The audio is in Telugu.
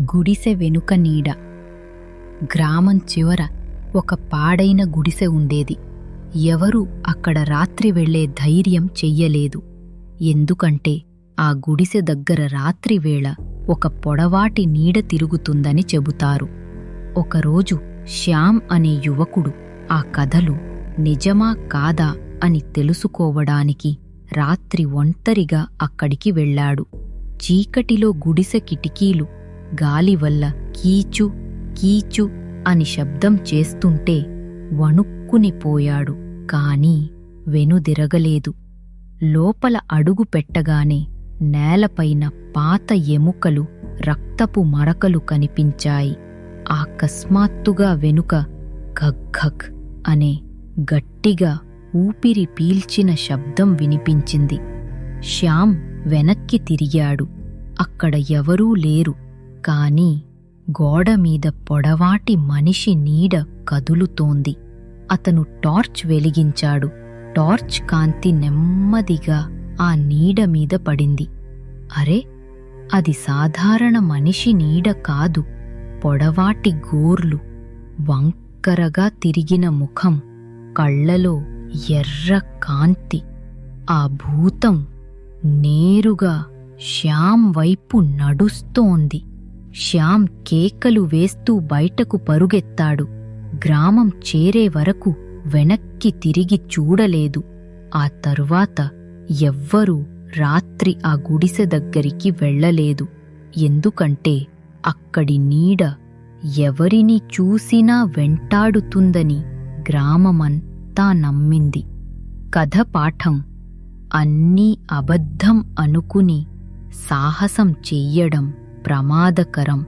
గుడిసె వెనుక నీడ. గ్రామం చివర ఒక పాడైన గుడిసె ఉండేది. ఎవరూ అక్కడ రాత్రి వెళ్ళే ధైర్యం చెయ్యలేదు. ఎందుకంటే ఆ గుడిసె దగ్గర రాత్రివేళ ఒక పొడవాటి నీడ తిరుగుతుందని చెబుతారు. ఒకరోజు శ్యామ్ అనే యువకుడు ఆ కథలు నిజమా కాదా అని తెలుసుకోవడానికి రాత్రి ఒంటరిగా అక్కడికి వెళ్ళాడు. చీకటిలో గుడిసె కిటికీలు గాలి వల్ల కీచు కీచు అని శబ్దం చేస్తుంటే వణుక్కునిపోయాడు కాని వెనుదిరగలేదు. లోపల అడుగు పెట్టగానే నేలపైన పాత ఎముకలు రక్తపు మరకలు కనిపించాయి. ఆకస్మాత్తుగా వెనుక ఘగ్ అనే గట్టిగా ఊపిరి పీల్చిన శబ్దం వినిపించింది. శ్యామ్ వెనక్కి తిరిగాడు. అక్కడ ఎవరూ లేరు. కాని గోడమీద పొడవాటి మనిషి నీడ కదులుతోంది. అతను టార్చ్ వెలిగించాడు. టార్చ్ కాంతి నెమ్మదిగా ఆ నీడ మీద పడింది. అరే అది సాధారణ మనిషి నీడ కాదు. పొడవాటి గోర్లు వంకరగా తిరిగిన ముఖం కళ్ళలో ఎర్ర కాంతి ఆ భూతం నేరుగా శ్యామ్ వైపు నడుస్తోంది. శ్యామ్ కేకలు వేస్తూ బయటకు పరుగెత్తాడు. గ్రామం చేరే వరకు వెనక్కి తిరిగి చూడలేదు. ఆ తరువాత ఎవ్వరూ రాత్రి ఆ గుడిసె దగ్గరికి వెళ్ళలేదు. ఎందుకంటే అక్కడి నీడ ఎవరిని చూసినా వెంటాడుతుందని గ్రామమంతా నమ్మింది. కథ పాఠం అన్నీ అబద్ధం అనుకుని సాహసం చెయ్యడం. ప్రమాదకరం